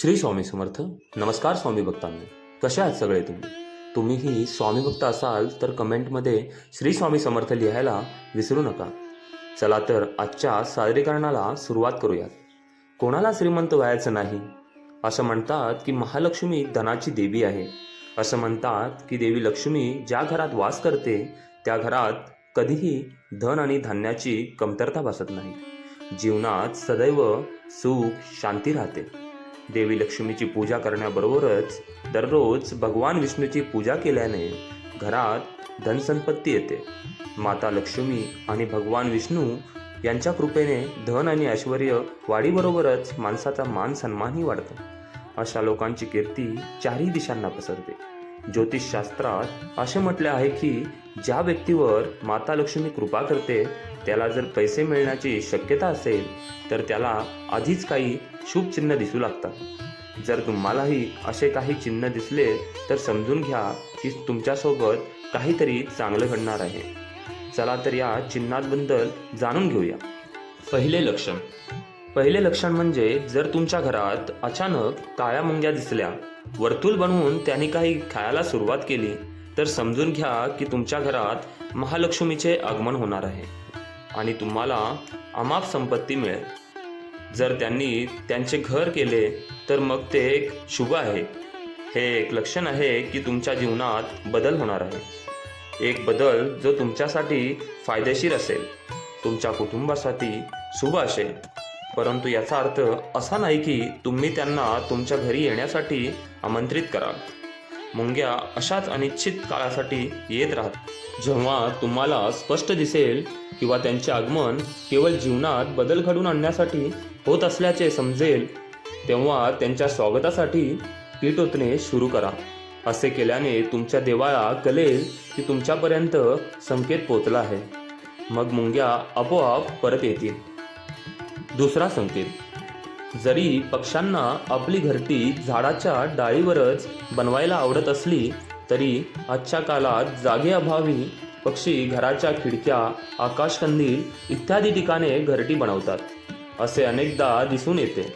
श्री स्वामी समर्थ. नमस्कार स्वामी भक्तांना. कसे आहात सगळे तुम्ही? तुम्हीही स्वामी भक्त असाल तर कमेंटमध्ये श्री स्वामी समर्थ लिहायला विसरू नका. चला तर आजच्या सादरीकरणाला सुरुवात करूयात. कोणाला श्रीमंत व्हायचं नाही? असं म्हणतात की महालक्ष्मी धनाची देवी आहे. असं म्हणतात की देवी लक्ष्मी ज्या घरात वास करते त्या घरात कधीही धन आणि धान्याची कमतरता भासत नाही. जीवनात सदैव सुख शांती राहते. देवी लक्ष्मीची पूजा करण्याबरोबरच दररोज भगवान विष्णूची पूजा केल्याने घरात धनसंपत्ती येते. माता लक्ष्मी आणि भगवान विष्णू यांच्या कृपेने धन आणि ऐश्वर वाढीबरोबरच माणसाचा मान सन्मानही वाढतो. अशा लोकांची कीर्ती चारही दिशांना पसरते. ज्योतिषशास्त्रात असे म्हटले आहे की ज्या व्यक्तीवर माता लक्ष्मी कृपा करते त्याला जर पैसे मिळण्याची शक्यता असेल तर त्याला आधीच काही शुभ चिन्ह दिसू लागतात. जर तुम्हालाही असे काही चिन्ह दिसले तर समजून घ्या की तुमच्यासोबत काहीतरी चांगलं घडणार आहे. चला तर या चिन्हांबद्दल जाणून घेऊया. पहिले लक्षण. पहिले लक्षण म्हणजे जर तुमच्या घरात अचानक काळ्या मुंग्या दिसल्या वर्तुळ बनवून त्यांनी काही खायला सुरुवात केली तर समजून घ्या की तुमच्या घरात महालक्ष्मीचे आगमन होणार आहे. आणि तुम्हाला अमाप संपत्ती मिळेल. जर त्यांनी त्यांचे घर केले तर मग ते एक शुभ आहे. हे एक लक्षण आहे की तुमच्या जीवनात बदल होणार आहे. एक बदल जो तुमच्यासाठी फायदेशीर असेल तुमच्या कुटुंबासाठी शुभ असेल. परंतु याचा अर्थ असा नाही की तुम्ही त्यांना तुमच्या घरी येण्यासाठी आमंत्रित कराल. मुंग्या अशाच अनिश्चित काळासाठी येत राहत. जेव्हा तुम्हाला स्पष्ट दिसेल किंवा त्यांचे आगमन केवळ जीवनात बदल घडून आणण्यासाठी होत असल्याचे समजेल तेव्हा त्यांच्या स्वागतासाठी पीठ ओतणे सुरू करा. असे केल्याने तुमच्या देवाला कळेल की तुमच्यापर्यंत संकेत पोचला आहे. मग मुंग्या आपोआप परत येतील. दुसरा संकेत. जरी पक्ष्यांना आपली घरटी झाडाच्या डाळीवरच बनवायला आवडत असली तरी आजच्या काळात जागेअभावी पक्षी घराच्या खिडक्या आकाशकंदील इत्यादी ठिकाणे घरटी बनवतात असे अनेकदा दिसून येते.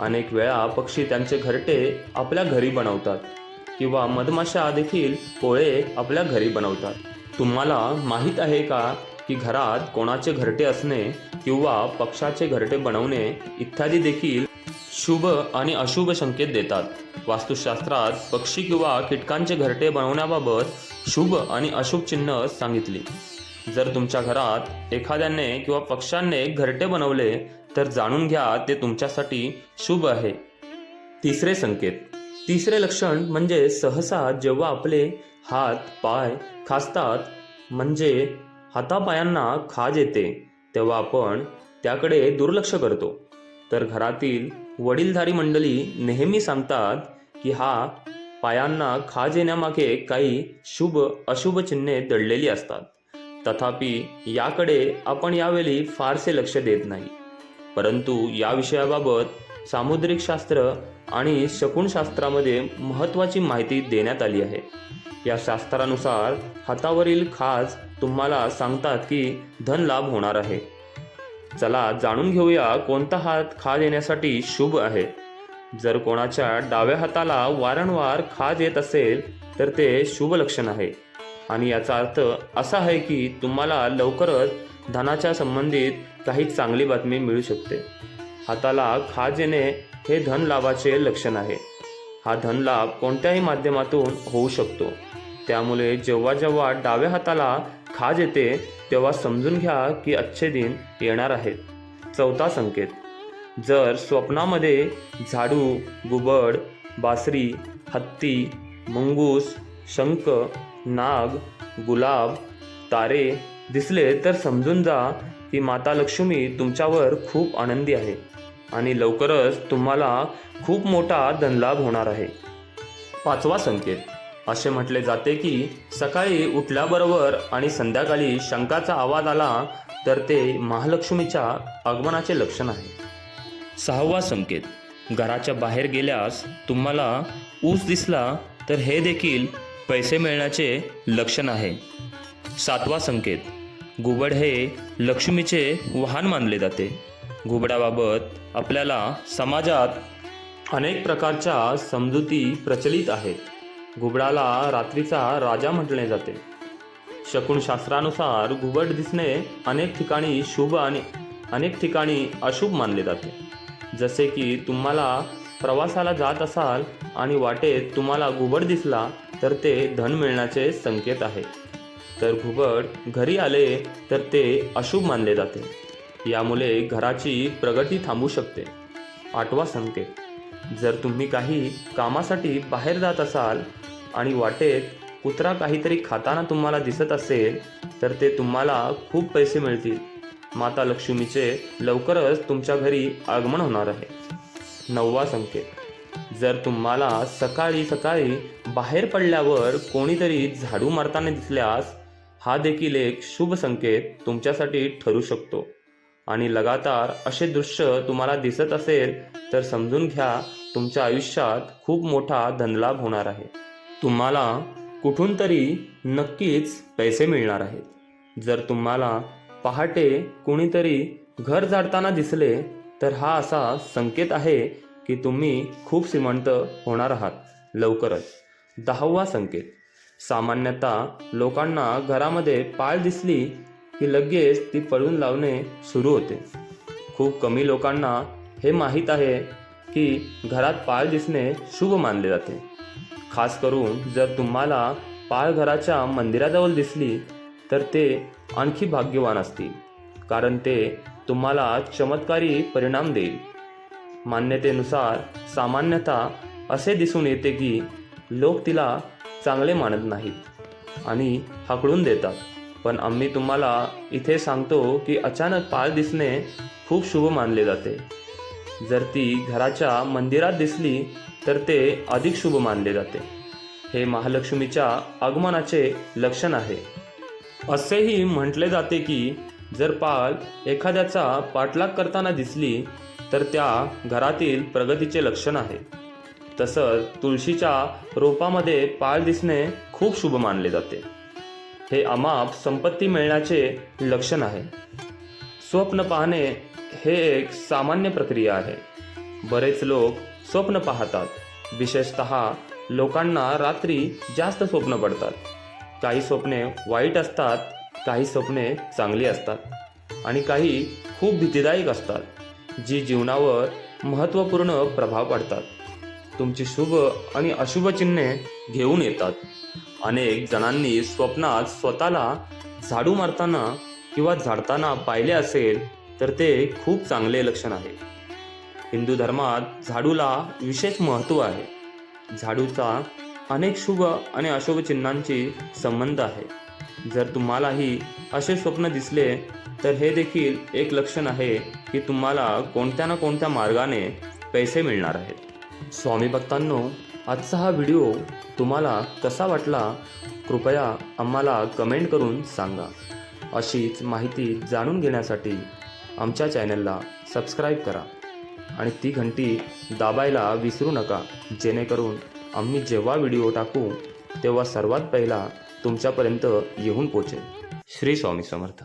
अनेक वेळा पक्षी त्यांचे घरटे आपल्या घरी बनवतात किंवा मधमाशा देखील पोळे आपल्या घरी बनवतात. तुम्हाला माहीत आहे का की घरात कोणाचे घरटे असणे किंवा पक्षाचे घरटे बनवणे इत्यादी देखील शुभ आणि अशुभ संकेत देतात. वास्तुशास्त्रात पक्षी किंवा कीटकांचे घरटे बनवण्याबाबत शुभ आणि अशुभ चिन्ह सांगितली. जर तुमच्या घरात एखाद्याने किंवा पक्ष्याने घरटे बनवले तर जाणून घ्या ते तुमच्यासाठी शुभ आहे. तिसरे संकेत. तिसरे लक्षण म्हणजे सहसा जेव्हा आपले हात पाय खासतात म्हणजे हातापायांना खाज येते तेव्हा आपण त्याकडे दुर्लक्ष करतो. तर घरातील वडीलधारी मंडळी नेहमी सांगतात की हा पायांना खाज येण्यामागे काही शुभ अशुभ चिन्हे दडलेली असतात. तथापि याकडे आपण यावेळी फारसे लक्ष देत नाही. परंतु या विषयाबाबत सामुद्रिक शास्त्र आणि शकुनशास्त्रामध्ये महत्त्वाची माहिती देण्यात आली आहे. या शास्त्रानुसार हातावरील खाज तुम्हाला सांगतात की धन लाभ होणार आहे. चला जाणून घेऊया कोणता हात खाज येण्यासाठी शुभ आहे. जर कोणाच्या डाव्या हाताला वारंवार खाज येत असेल तर ते शुभ लक्षण आहे. आणि याचा अर्थ असा आहे की तुम्हाला लवकरच धनाच्या संबंधित काही चांगली बातमी मिळू शकते. हाताला खाज येणे हे धन लाभाचे लक्षण आहे. हा धनलाभ कोणत्याही माध्यमातून होऊ शकतो. त्यामुळे जेव्हा जेव्हा डाव्या हाताला खाज येते तेव्हा समजून घ्या की अच्छे दिन येणार आहेत. चौथा संकेत. जर स्वप्नामध्ये झाडू गुबड बासरी हत्ती मंगूस शंख नाग गुलाब तारे दिसले तर समजून जा की माता लक्ष्मी तुमच्यावर खूप आनंदी आहे आणि लवकरच तुम्हाला खूप मोठा धनलाभ होणार आहे. पाचवा संकेत. असे म्हटले जाते की सकाळी उठल्याबरोबर आणि संध्याकाळी शंकाचा आवाज आला तर ते महालक्ष्मीच्या आगमनाचे लक्षण आहे. सहावा संकेत. घराच्या बाहेर गेल्यास तुम्हाला ऊस दिसला तर हे देखील पैसे मिळण्याचे लक्षण आहे. सातवा संकेत. घुबड हे लक्ष्मीचे वाहन मानले जाते. घुबडाबाबत आपल्याला समाजात अनेक प्रकारच्या समजुती प्रचलित आहेत. घुबडाला रात्रीचा राजा म्हटले जाते. शकुनशास्त्रानुसार घुबड दिसणे अनेक ठिकाणी शुभ आणि अनेक ठिकाणी अशुभ मानले जाते. जसे की तुम्हाला प्रवासाला जात असाल आणि वाटेत तुम्हाला घुबड दिसला तर ते धन मिळण्याचे संकेत आहे. तर घुबड घरी आले तर ते अशुभ मानले जाते. यामुळे घराची प्रगती थांबू शकते. आठवा संकेत. जर तुम्ही काही कामासाठी बाहेर जात असाल आणि वाटेत कुत्रा काहीतरी खाताना तुम्हाला दिसत असेल तर ते तुम्हाला खूप पैसे मिळतील. माता लक्ष्मीचे लवकरच तुमच्या घरी आगमन होणार आहे. नववा संकेत. जर तुम्हाला सकाळी सकाळी बाहेर पडल्यावर कोणीतरी झाडू मारताना दिसल्यास हा देखील एक शुभ संकेत तुमच्यासाठी ठरू शकतो. आणि लगातार असे दृश्य तुम्हाला दिसत असेल तर समजून घ्या तुमच्या आयुष्यात खूप मोठा धनलाभ होणार आहे. तुम्हाला कुठून तरी नक्कीच पैसे मिळणार आहेत. जर तुम्हाला पहाटे कुणीतरी घर झाडताना दिसले तर हा असा संकेत आहे की तुम्ही खूप श्रीमंत होणार आहात. लवकरच. दहावा संकेत. सामान्यतः लोकांना घरामध्ये पाळ दिसली की लगेच ती पळून लावणे सुरू होते. खूप कमी लोकांना हे माहीत आहे की घरात पाळ दिसणे शुभ मानले जाते. खास करून जर तुम्हाला पाळ घराच्या मंदिराजवळ दिसली तर ते आणखी भाग्यवान असतील कारण ते तुम्हाला चमत्कारी परिणाम देईल. मान्यतेनुसार सामान्यतः असे दिसून येते की लोक तिला चांगले मानत नाहीत आणि हकळून देतात. पण आम्ही तुम्हाला इथे सांगतो की अचानक पाळ दिसणे खूप शुभ मानले जाते. जर ती घराच्या मंदिरात दिसली तर ते अधिक शुभ मानले जाते. हे महालक्ष्मीच्या आगमनाचे लक्षण आहे. असेही म्हटले जाते की जर पाल एखाद्याचा पाठलाग करताना दिसली तर त्या घरातील प्रगतीचे लक्षण आहे. तसंच तुळशीच्या रोपामध्ये पाळ दिसणे खूप शुभ मानले जाते. हे अमाप संपत्ती मिळण्याचे लक्षण आहे. स्वप्न पाहणे हे एक सामान्य प्रक्रिया आहे. बरेच लोक स्वप्न पाहतात. विशेषत लोकांना रात्री जास्त स्वप्न पडतात. काही स्वप्ने वाईट असतात काही स्वप्ने चांगली असतात आणि काही खूप भीतीदायक असतात जी जीवनावर महत्त्वपूर्ण प्रभाव पडतात. तुमची शुभ आणि अशुभ चिन्हे घेऊन येतात. अनेक जणांनी स्वप्नात स्वतःला झाडू मारताना किंवा झाडताना पाहिले असेल तर ते खूप चांगले लक्षण आहे. हिंदू धर्मात झाडूला विशेष महत्त्व आहे. झाडूचा अनेक शुभ आणि अशुभ चिन्हांची संबंध आहे. जर तुम्हालाही असे स्वप्न दिसले तर हे देखील एक लक्षण आहे की तुम्हाला कोणत्या ना कोणत्या मार्गाने पैसे मिळणार आहेत. स्वामी भक्तांनो आजचा हा व्हिडिओ तुम्हाला कसा वाटला कृपया आम्हाला कमेंट करून सांगा. अशीच माहिती जाणून घेण्यासाठी आमच्या चॅनलला सबस्क्राईब करा आणि ती घंटी दाबायला विसरू नका जेणेकरून आम्ही जेव्हा व्हिडिओ टाकू तेव्हा सर्वात पहिला तुमच्यापर्यंत येऊन पोचेल श्री स्वामी समर्थ.